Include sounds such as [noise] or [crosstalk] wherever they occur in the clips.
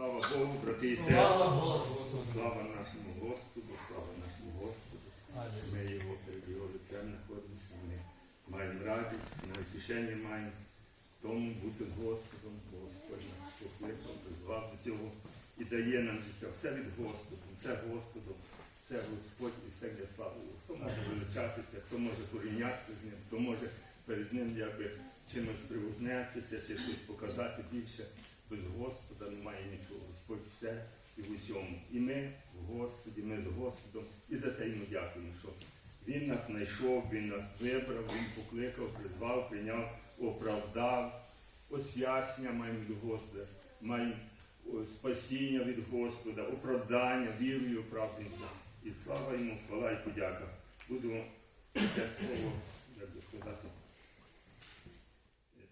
Слава Богу, брати і сестри. Слава нашому Господу, слава нашому Господу. Ми його перед його лицем знаходимося, ми маємо радість, на утішення маємо тому бути Господом, Господь нас покликав, призвав до цього і дає нам життя. Все від Господу, все Господу, все Господь і все для слави. Хто може величатися, хто може порівнятися з ним, хто може перед ним якби чимось привознестися, чи щось показати більше. Без Господа немає нічого. Господь все і в усьому. І ми в Господі, ми з Господом. І за це йому дякуємо, що Він нас знайшов, Він нас вибрав, Він покликав, призвав, прийняв, оправдав, освячення маємо від Господа, маємо спасіння від Господа, оправдання, вірою, правдою. І слава йому, хвала і подяка. Будемо те слово, як би сказати,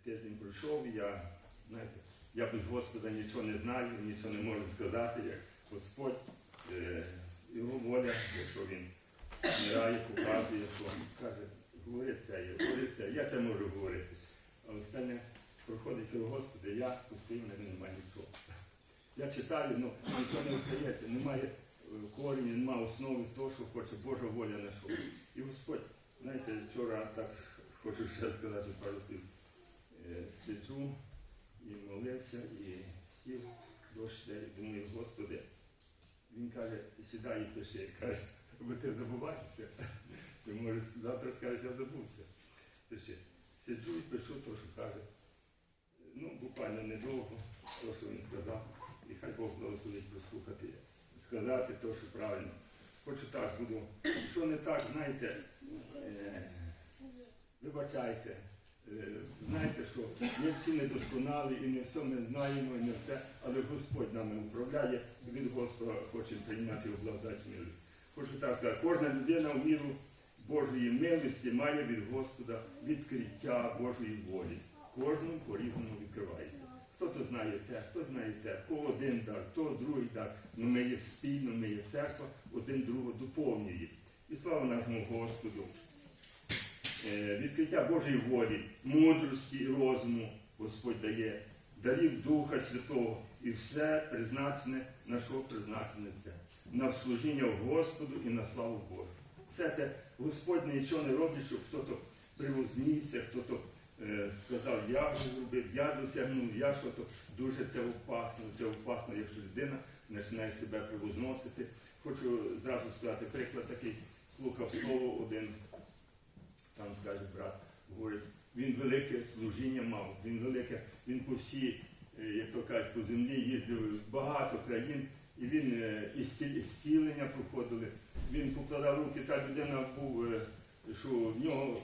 тиждень пройшов, я, знаєте, я без Господа нічого не знаю, нічого не можу сказати, як Господь, е, його воля, якщо він вмирає, показує, що каже, говори це, говори це, я це можу говорити. А останнє проходить до Господа, я пустив, в мене немає нічого. Я читаю, ну нічого не остається, немає е, корені, немає основи того, що хоче Божа воля знайшов. І Господь, знаєте, вчора так хочу ще сказати пару слів. Е, Сиджу і молився, і сів дощ, думаю, Господи, він каже, сідай і пиши. Каже, бо ти забуваєшся. Ти може завтра скажеш, я забувся. Пиши. Сиджу і пишу те, що каже. Ну, буквально недовго, те, що він сказав. І хай Бог благословить послухати, сказати те, що правильно. Хочу так буду. Що не так, знаєте, е, вибачайте. Е, Знаєте, що ми всі недосконалі і не все ми знаємо, і не все, але Господь нами управляє, і від Господа хочемо прийняти його благодать милість. Хочу так сказати, кожна людина в міру Божої милості має від Господа відкриття Божої волі. Кожному по-різному відкривається. Хто то знає те, хто знає те, хто один дар, хто другий дар. Ну ми є спільно, ми є церква, один другого доповнює. І слава нашому Господу. Е, відкриття Божої волі, мудрості і розуму Господь дає, дарів Духа Святого і все призначене, на що призначене це? На служіння Господу і на славу Божу. Все це Господь нічого не робить, щоб хто-то привознісся, хто-то е, сказав, я вже зробив, я досягнув, я що то дуже це опасно, це опасно, якщо людина починає себе привозносити. Хочу зразу сказати, приклад такий, слухав слово один там скаже брат, говорить, він велике служіння мав, він велике, він по всій, е, як то кажуть, по землі їздив багато країн, і він е, і зці- зцілення проходили. Він покладав руки, та людина був, е, що в нього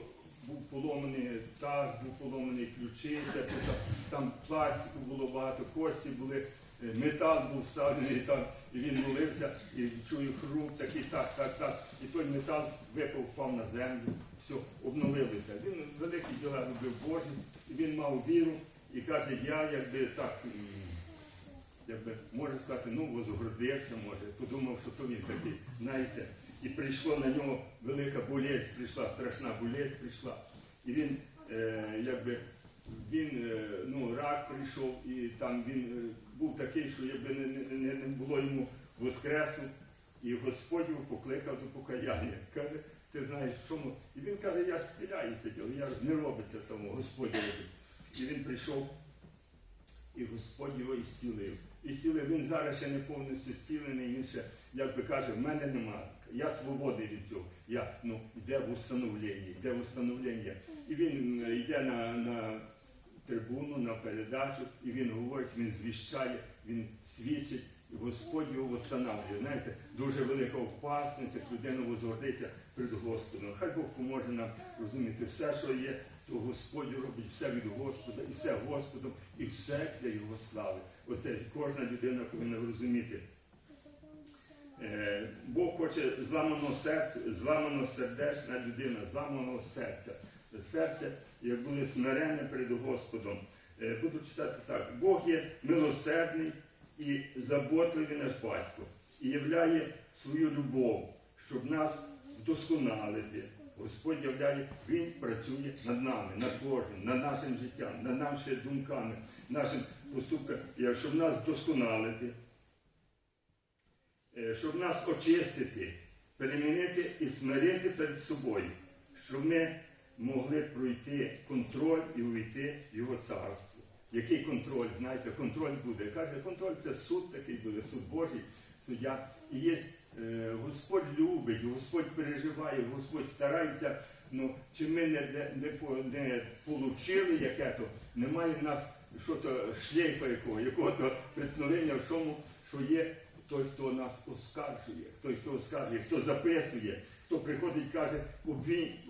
був поломаний таз, був поломаний ключиця, там пластику було багато, кості були. Метал був вставлений там, і він молився, і чую хруп такий, так, так, так. І той метал випав, впав на землю, все, обновилося. Він великі діла робив Божі, і він мав віру і каже, я якби так, якби, можна сказати, ну, возгордився, може, подумав, що то він такий, знаєте. І прийшло на нього велика болезнь, прийшла, страшна болезнь прийшла. І він, е, якби, він, е, ну, рак прийшов, і там він е, був такий, що якби не, не, не, було йому воскресу, і Господь його покликав до покаяння. Каже, ти знаєш, чому? І він каже, я ж стріляюся, я ж не робиться само, Господь робить. І він прийшов, і Господь його ісцілив. Ісцілив, він зараз ще не повністю зцілений, він ще, як би каже, в мене нема. Я свободний від цього. Я ну, йде в установлення, йде в установлення. І він е, йде на, на трибуну, на передачу, і він говорить, він звіщає, він свідчить. І Господь його встановлює. Знаєте, дуже велика як людина возгордиться перед Господом. Хай Бог поможе нам розуміти все, що є, то Господь робить все від Господа, і все Господом, і все для Його слави. Оце кожна людина повинна розуміти. Е, Бог хоче зламаного серця, зламано сердечна людина, зламаного серця. Серце, як буде смирене перед Господом. Е, Буду читати так. Бог є милосердний і заботливий наш батько, і являє свою любов, щоб нас вдосконалити. Господь являє, Він працює над нами, над кожним, над нашим життям, над нашими думками, нашим поступках, як щоб нас вдосконалити, е, щоб нас очистити, перемінити і смирити перед собою, щоб ми могли пройти контроль і увійти в Його царство. Який контроль? Знаєте, контроль буде. Каже, контроль це суд такий буде, суд Божий, суддя. І є е, Господь любить, Господь переживає, Господь старається. Ну, чи ми не, не, не, получили яке то, немає в нас що то шлейфа якого, якого-то представлення в чому, що є той, хто нас оскаржує, той, хто оскаржує, хто записує, хто приходить і каже,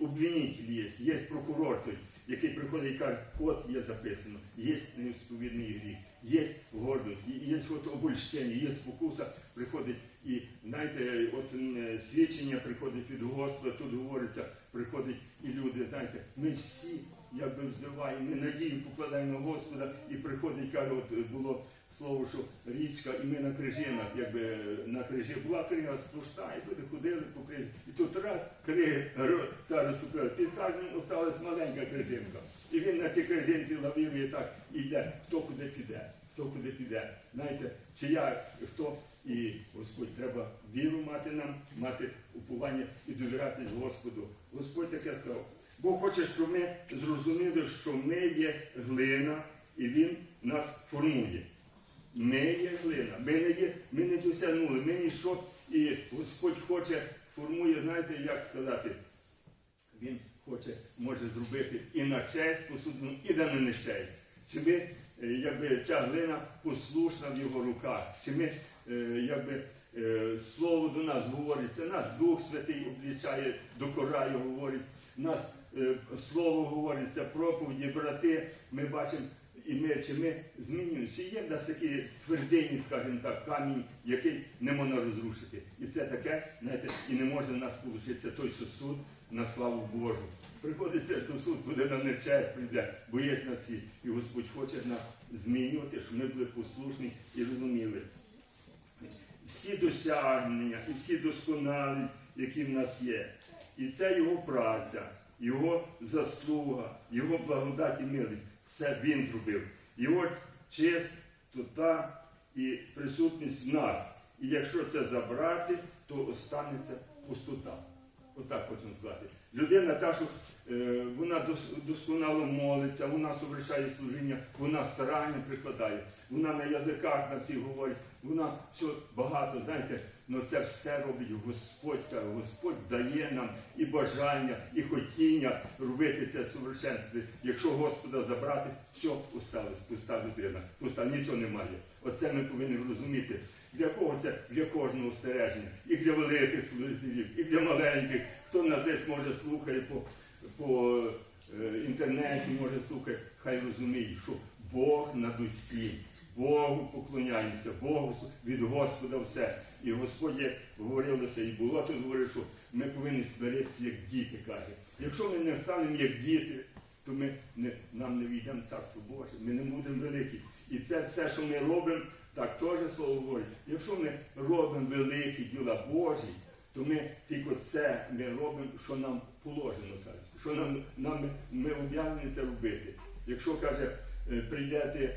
обвинитель є, є прокурор той, який приходить і каже, от є записано, є невсповідний гріх, є гордость, є от обольщення, є спокуса, приходить і знаєте, от свідчення приходить від Господа, тут говориться, приходять і люди, знаєте, ми всі якби взиваємо, ми надію покладаємо на Господа і приходить, каже, от було слово, що річка, і ми на крижинах, якби на крижі була крига сплошна, і люди ходили по крижі. І тут раз криги ро- та розступила, під кожним осталась маленька крижинка. І він на цій крижинці ловив і так і йде, хто куди піде, хто куди піде. Знаєте, чи я, хто і Господь, треба віру мати нам, мати уповання і довірятися Господу. Господь таке сказав. Бог хоче, щоб ми зрозуміли, що ми є глина, і Він нас формує. Ми є глина, ми не є, ми не досягнули, ми ніщо, і Господь хоче, формує, знаєте, як сказати, Він хоче, може зробити і на честь посудну, і на нечесть. Чи ми, е, якби ця глина послушна в його руках, чи ми, якби, е, слово до нас говорить, це нас Дух Святий облічає, докорає, говорить, нас е, слово говорить, це проповіді, брати, ми бачимо, і ми, чи ми змінюємося. Є в нас такі твердині, скажімо так, камінь, який не можна розрушити. І це таке, знаєте, і не може в нас получитися той сосуд на славу Божу. Приходить цей сосуд, буде на нечесть, прийде, бо є на всі. І Господь хоче нас змінювати, щоб ми були послушні і розуміли. Всі досягнення і всі досконалість, які в нас є. І це його праця, його заслуга, його благодать і милість. Все він зробив. Його чистота і присутність в нас. І якщо це забрати, то останеться пустота. Отак хочемо сказати. Людина та, що е, вона досконало молиться, вона совершає служіння, вона старання прикладає, вона на язиках на всіх говорить, вона все багато, знаєте, але це все робить Господь. каже, Господь дає нам і бажання, і хотіння робити це совершенство. Якщо Господа забрати, все осталось, пуста людина, пуста, нічого немає. Оце ми повинні розуміти. Для кого це? Для кожного стереження. І для великих служителів, і для маленьких. Хто нас десь може слухає по, по е, інтернеті, може слухати, хай розуміє, що Бог над усім. Богу поклоняємося, Богу від Господа все. І Господь як говорилося, і було тут говорить, що ми повинні смиритися, як діти, каже. Якщо ми не станемо як діти, то ми не, нам не війдемо царство Боже, ми не будемо великі. І це все, що ми робимо, так теж слово говорить. Якщо ми робимо великі діла Божі, то ми тільки це ми робимо, що нам положено, каже. Що нам, нам ми об'явлені це робити. Якщо каже, е, прийдете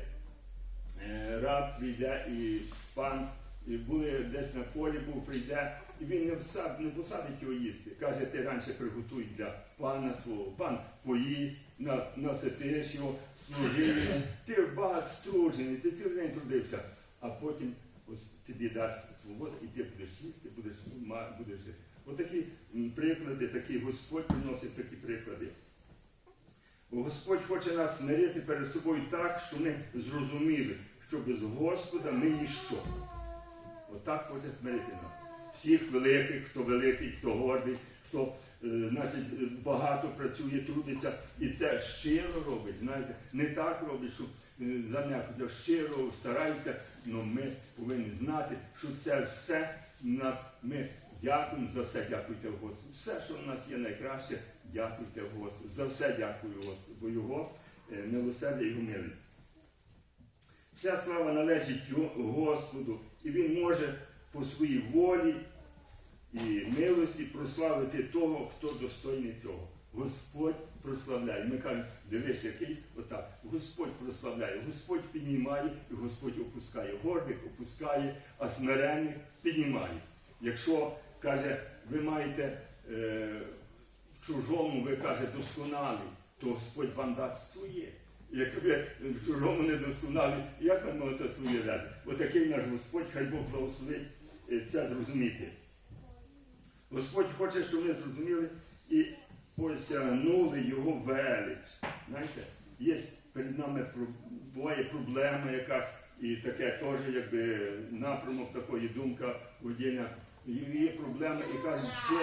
раб прийде і пан і були десь на полі, був прийде, і він не всад, не посадить його їсти. Каже, ти раніше приготуй для пана свого. Пан поїсть, на, наситиш його, служив йому. Ти багато струджений, ти цілий день трудився, а потім ось тобі дасть свободу, і ти будеш їсти, будеш, будеш жити. Отакі приклади, такі Господь приносить такі приклади. Господь хоче нас смирити перед собою так, що ми зрозуміли, що без Господа ми ніщо. Отак хоче смирити нас. Всіх великих, хто великий, хто гордий, хто е, значить, багато працює, трудиться. І це щиро робить, знаєте, не так робить, щоб е, за щиро старається. але ми повинні знати, що це все нас, ми дякуємо за все, дякуйте Господу. Все, що в нас є найкраще, дякуйте Господу. За все дякую Господу, бо Його е, милосердя його милість. Вся слава належить Господу, і Він може по своїй волі і милості прославити того, хто достойний цього. Господь прославляє. Ми кажемо, дивись, який отак. Господь прославляє, Господь піднімає і Господь опускає. Гордих опускає, а смиренних піднімає. Якщо каже, ви маєте е, в чужому, ви каже, досконалий, то Господь вам дасть своє. Як ви в чужому недосконалі, як ви можете своє дати? Отакий наш Господь, хай Бог благословить е, це зрозуміти. Господь хоче, щоб ми зрозуміли і осягнули його велич. Знаєте, є перед нами буває проблема якась, і таке теж якби напрямок такої думка водіння. Є проблема, і кажуть, що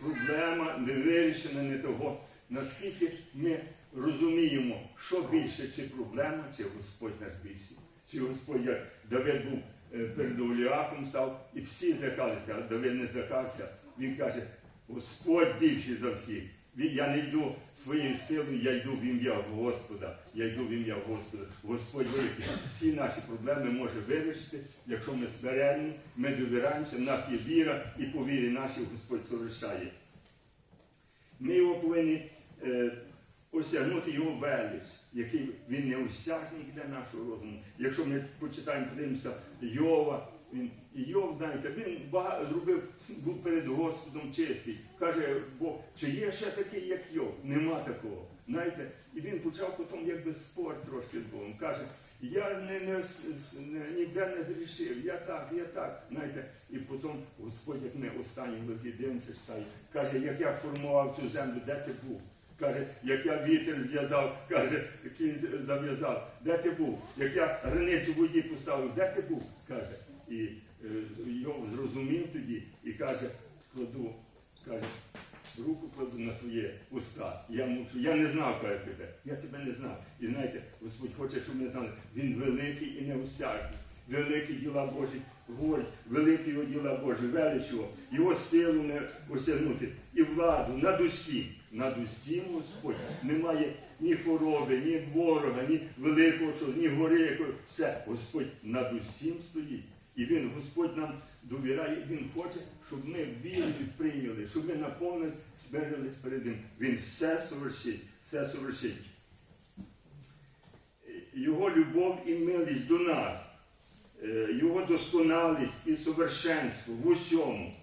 проблема не вирішена, не того. Наскільки ми розуміємо, що більше, чи проблема, чи Господь наш більший. Чи Господь, як Давид був е, перед Голіафом став, і всі злякалися, а Давид не злякався. Він каже, Господь більший за всіх. Я не йду своєю силою, я йду в ім'я Господа. Я йду в ім'я Господа. Господь великий. Всі наші проблеми може вирішити, якщо ми смиренні, ми довіраємося, в нас є віра, і по вірі нашій Господь совершає. Ми його повинні е, осягнути його велич, який він неосяжний для нашого розуму. Якщо ми почитаємо, подивимося Йова, він, Йов, знаєте, він зробив, був перед Господом чистий. Каже Бог, чи є ще такий, як Йов? Нема такого. Знаєте, і він почав потім якби спор трошки з Богом. Каже, я не, не, не, ніде не зрішив, я так, я так. Знаєте, і потім Господь, як ми останні главі дивимося, каже, як я формував цю землю, де ти був? Каже, як я вітер зв'язав, каже, кінь зав'язав, де ти був? Як я границю воді поставив, де ти був? каже. І е, його зрозумів тоді і каже, кладу, каже, руку кладу на своє уста. Я мовчу, я не знав каже, тебе, я тебе не знав. І знаєте, Господь хоче, щоб ми знали, він великий і неосяжний. Великі діла Божі говорить, великі діла Божі, велич його, його силу не осягнути і владу над усім. Над усім Господь немає ні хвороби, ні ворога, ні великого чого, ні гори якої. Все, Господь над усім стоїть. І Він, Господь нам довіряє, Він хоче, щоб ми вірою прийняли, щоб ми наповнились, збереглись перед Ним. Він все совершить, все совершить. Його любов і милість до нас, е, Його досконалість і совершенство в усьому,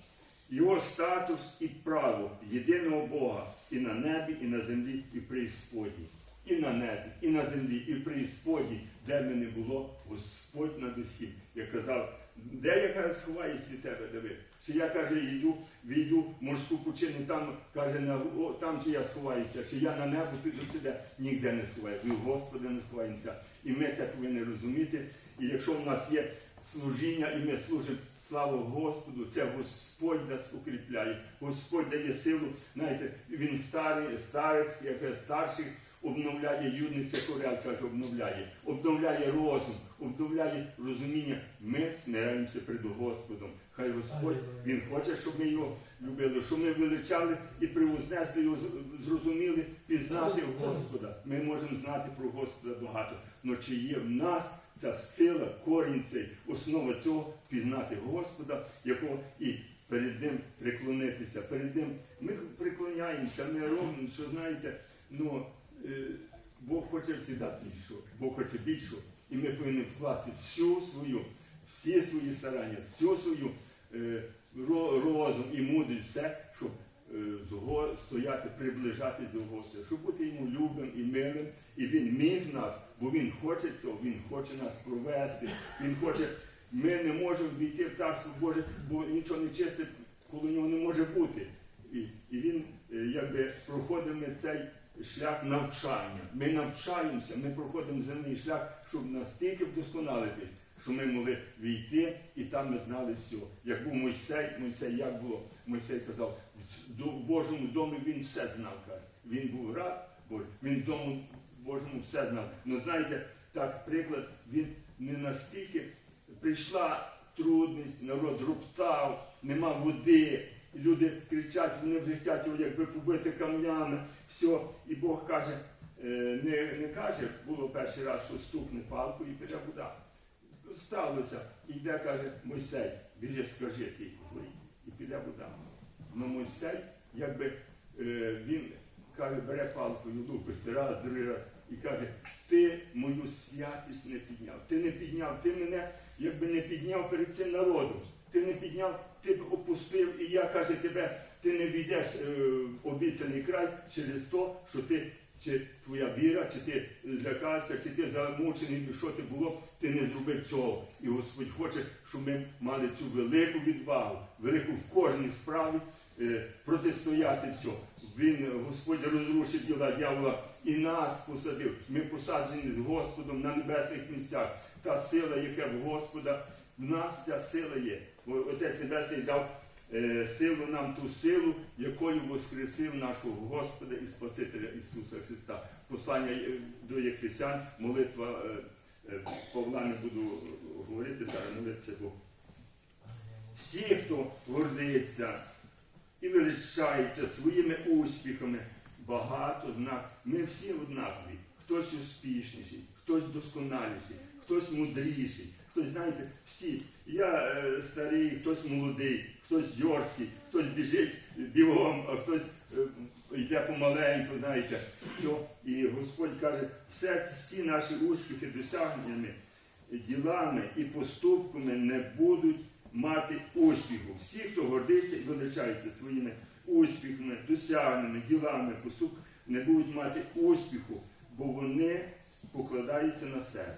Його статус і право єдиного Бога і на небі, і на землі, і в преісподній. І на небі, і на землі, і в преісподній, де би не було, Господь над усім. Я казав, де я каже, сховаюсь від тебе, Давид? Чи я каже, йду, війду в морську пучину, там каже, на, о, там чи я сховаюся, чи я на небо піду чи де, ніде не сховаюся. Ви Господи не сховаємося. І ми це повинні розуміти. І якщо в нас є служіння, і ми служимо славу Господу, це Господь нас укріпляє, Господь дає силу, знаєте, він старий, старих, як старших обновляє юниця корель, каже, обновляє, обновляє розум, обновляє розуміння. Ми смираємося перед Господом. Хай Господь, Він хоче, щоб ми його любили, щоб ми величали і привознесли його, зрозуміли, пізнати Господа. Ми можемо знати про Господа багато. але чи є в нас ця сила, корінь цей, основа цього пізнати Господа, якого і перед ним преклонитися. Перед ним ми преклоняємося, ми робимо, що знаєте, ну. Е, Бог хоче завжди більшого, Бог хоче більшого. І ми повинні вкласти всю свою, всі свої старання, всю свою е, розум і мудрість, все, щоб стояти, приближатись до Господа, щоб бути йому любим і милим. І він міг нас, бо він хоче цього, він хоче нас провести. Він хоче, ми не можемо війти в Царство Боже, бо нічого не чисте коло нього не може бути. І, і він е, якби проходить ми цей шлях навчання. Ми навчаємося, ми проходимо земний шлях, щоб настільки вдосконалитись, що ми могли війти і там ми знали все. Як був Мойсей, Мойсей як було? Мойсей казав, в Божому домі він все знав. каже. Він був рад Божий, він в дому Божому все знав. Ну знаєте, так приклад, він не настільки прийшла трудність, народ роптав, нема води. Люди кричать, вони вже його якби побити камнями, все. І Бог каже, е, не, не каже, було перший раз, що стукне палку і піде вода. Сталося, і йде, каже, Мойсей, біжи, скажи тій горі, і піде вода. Но Мойсей, якби е, він каже, бере палкою, лупить раз, другий раз і каже, ти мою святість не підняв. Ти не підняв, ти мене якби не підняв перед цим народом. Ти не підняв, ти б опустив, і я каже, тебе, ти не війдеш е, в обіцяний край через те, що ти. Чи твоя віра, чи ти злякався, чи ти замучений, що ти було, ти не зробив цього. І Господь хоче, щоб ми мали цю велику відвагу, велику в кожній справі е, протистояти все. Він, Господь розрушив діла дьявола і нас посадив. Ми посаджені з Господом на небесних місцях. Та сила, яка в Господа, в нас ця сила є. Отець Небесний дав силу нам ту силу, якою воскресив нашого Господа і Спасителя Ісуса Христа. Послання е, до Єфесян, молитва е, е, Павла не буду говорити, зараз молитися Бог. Всі, хто гордиться і величається своїми успіхами, багато знак. Ми всі однакові. Хтось успішніший, хтось досконаліший, хтось мудріший, хтось, знаєте, всі. Я е, старий, хтось молодий, хтось дьорський, хтось біжить бігом, а хтось е, йде помаленьку, знаєте. Все. І Господь каже, все, всі наші успіхи, досягненнями, ділами і поступками не будуть мати успіху. Всі, хто гордиться і величається своїми успіхами, досягненнями, ділами, поступками, не будуть мати успіху, бо вони покладаються на себе.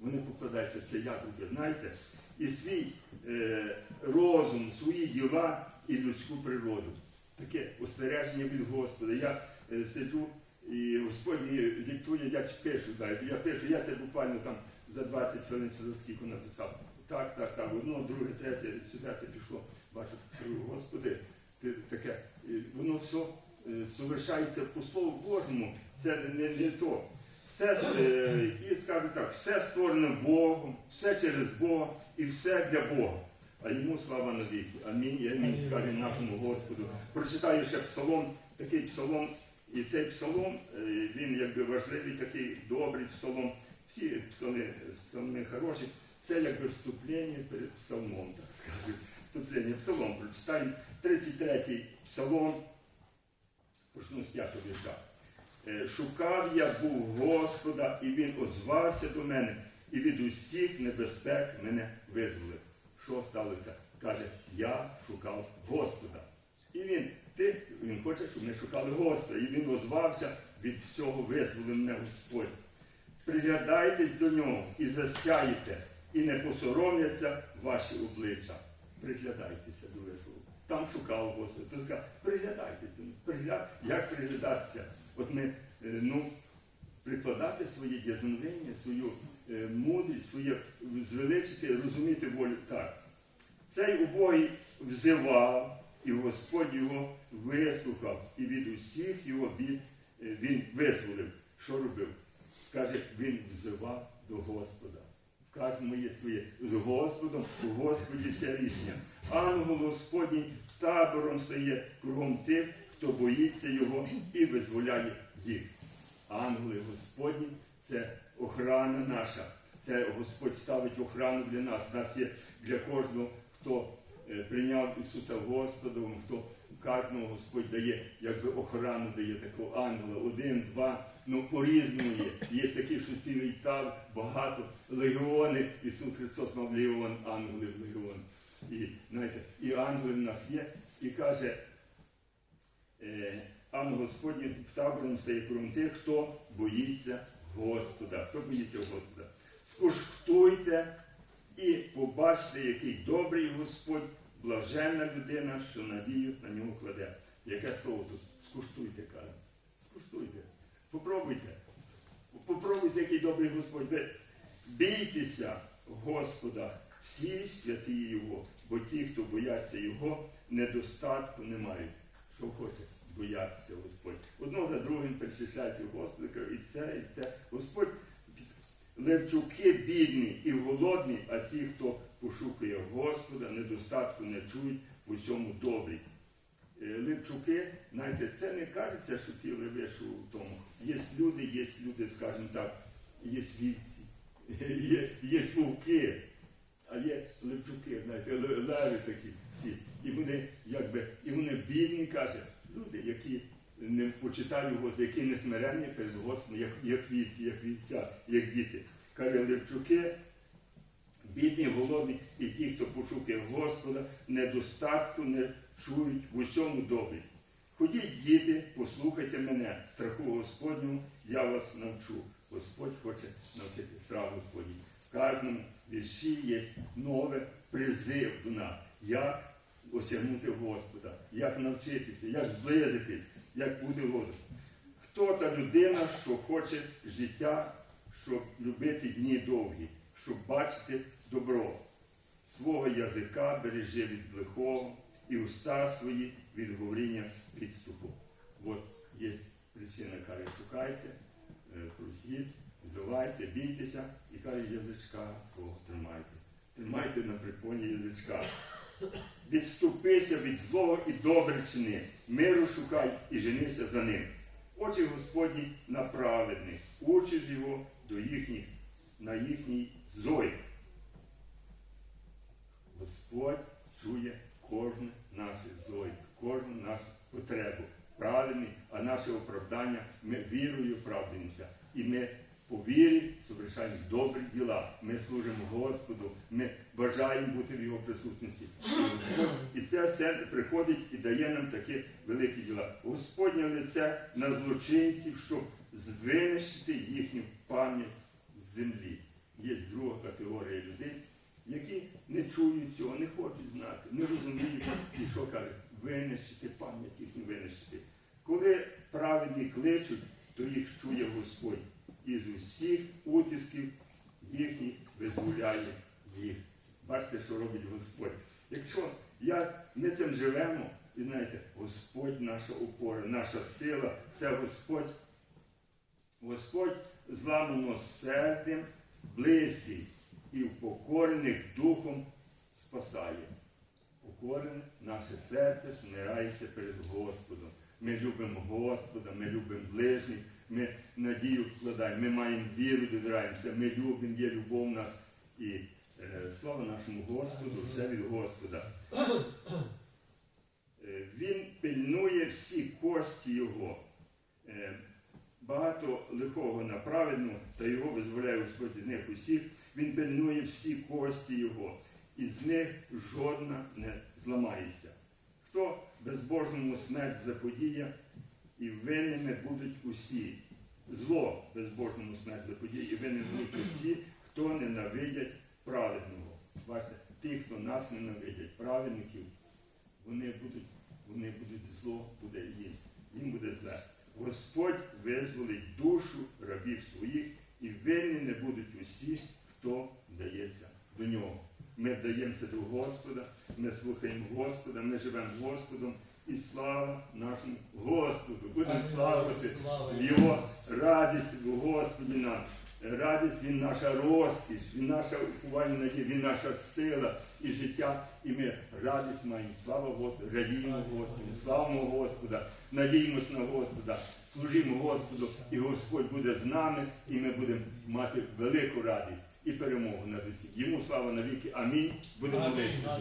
Вони покладаються, це я зробив, знаєте, і свій е, розум, свої діла і людську природу. Таке остереження від Господа. Я е, сиджу і Господь мені диктує, я пишу, знаєте, я пишу, я це буквально там за 20 хвилин чи за скільки написав. Так, так, так, одно, друге, третє, четверте пішло. Бачу, Господи, ти таке, воно все е, совершається по Слову Божому, це не, не то. Все, е, і скажу так, все створено Богом, все через Бога і все для Бога. А йому слава навіки. Амінь і амінь, скаже нашому Господу. Прочитаю ще псалом, такий псалом, і цей псалом, е, він якби важливий, такий добрий псалом. Всі псалми, псалми хороші. Це якби вступлення перед псалмом, так скажу. Вступлення псалом. Прочитаємо 33-й псалом, почну з п'ятого вірша. Е, Шукав я був Господа, і Він озвався до мене, і від усіх небезпек мене визволив. Що сталося? Каже, я шукав Господа. І він, ти, він хоче, щоб ми шукали Господа. І він озвався від всього визволив мене Господь. Приглядайтесь до нього і засяєте, і не посоромляться ваші обличчя. Приглядайтеся до вислову. Там шукав Господа. Сказав, приглядайтесь до нього. Пригля... Як приглядатися? От ми, е, ну, прикладати своє дізнання, свою е, мудрість, своє звеличити, розуміти волю. Так. Цей убогий взивав, і Господь його вислухав, і від усіх його бід е, він визволив. Що робив? Каже, він взивав до Господа. Кожному є своє з Господом, у Господі все рішення. Ангел Господній табором стає кругом тих, хто боїться його і визволяє їх. Ангели Господні це охрана наша. Це Господь ставить охрану для нас. Нас є для кожного, хто е, прийняв Ісуса Господом, хто кожного Господь дає, якби охрану дає такого ангела. Один, два, ну по-різному є. Є такі, що цілий таб, багато легіони. Ісус Христос мав легіон, ангелів легіон. І знаєте, і ангели в нас є, і каже. Е, Ангел Господній табором стає кругом тих, хто боїться Господа. Хто боїться Господа? Скуштуйте і побачте, який добрий Господь, блаженна людина, що надію на нього кладе. Яке слово тут? Скуштуйте, каже. Скуштуйте. Попробуйте. Попробуйте, який добрий Господь. Ви бійтеся Господа, всі святі Його, бо ті, хто бояться Його, недостатку не мають. Що хоче? Боятися Господь. Одно за другим перечисляється Господь, каже, і це, і це. Господь левчуки бідні і голодні, а ті, хто пошукує Господа, недостатку не чують в усьому добрі. Е, Левчуки, знаєте, це не кажеться, що ті леви, що в тому. Є люди, є люди, скажімо так, [laughs] є вівці, є, є вовки, а є левчуки, знаєте, ле- леви такі всі. І вони, якби, і вони бідні, каже, люди, які не почули. почитаю його, які несмиренні перед Господом, як, як вівці, як вівця, як діти. Каже, Левчуки, бідні, голодні, і ті, хто пошукає Господа, недостатку не чують в усьому добрі. Ходіть, діти, послухайте мене, страху Господню, я вас навчу. Господь хоче навчити страх Господній. В кожному вірші є нове призив до нас, як осягнути Господа, як навчитися, як зблизитись, як бути Господом. Хто та людина, що хоче життя, щоб любити дні довгі, щоб бачити добро. Свого язика бережи від лихого і уста свої від говоріння підступу. От є причина, каже, шукайте, е, просіть, взивайте, бійтеся і каже, язичка свого тримайте. Тримайте на припоні язичка. Відступися від злого і добре чини, миру шукай і женися за ним. Очі Господні на праведних, учиш його до їхніх, на їхній зої. Господь чує кожне наше зої, кожну нашу потребу. Правильний, а наше оправдання ми вірою правдимося. І ми по вірі совершаємо добрі діла. Ми служимо Господу, ми бажаємо бути в Його присутності. І, це все приходить і дає нам такі великі діла. Господнє лице на злочинців, щоб звинищити їхню пам'ять з землі. Є друга категорія людей, які не чують цього, не хочуть знати, не розуміють, і що каже, винищити пам'ять їхню винищити. Коли праведні кличуть, то їх чує Господь. І з усіх утисків їхніх визволяє їх. Бачите, що робить Господь. Якщо я, ми цим живемо, і знаєте, Господь наша опора, наша сила, це Господь. Господь зламано сердем, близький і впокорених духом спасає. Покорене наше серце смирається перед Господом. Ми любимо Господа, ми любимо ближніх, ми надію вкладаємо, ми маємо віру, довіраємося, ми любимо, є любов в нас. І е, слава нашому Господу, все від Господа. Е, Він пильнує всі кості Його. Е, Багато лихого на праведну, та його визволяє Господь з них усіх. Він пильнує всі кості Його, і з них жодна не зламається. Хто безбожному смерть заподіє, і винними будуть усі. Зло безбожному смерть заподіє, і винними будуть усі, хто ненавидять праведного. Бачите, ті, хто нас ненавидять, праведників, вони будуть, вони будуть зло, буде їм. Їм буде зле. Господь визволить душу рабів своїх, і винні не будуть усі, хто вдається до нього. Ми вдаємося до Господа, ми слухаємо Господа, ми живемо Господом, і слава нашому Господу. Будемо славити Його радість в Господі нам. Радість Він наша розкіш, Він наша уховальна надія, Він наша сила і життя. І ми радість маємо. Слава Господу, радіємо Господу, славимо Господа, надіємось на Господа, служимо Господу, і Господь буде з нами, і ми будемо мати велику радість і перемогу над усім. Йому слава навіки. Амінь. Будемо молитися.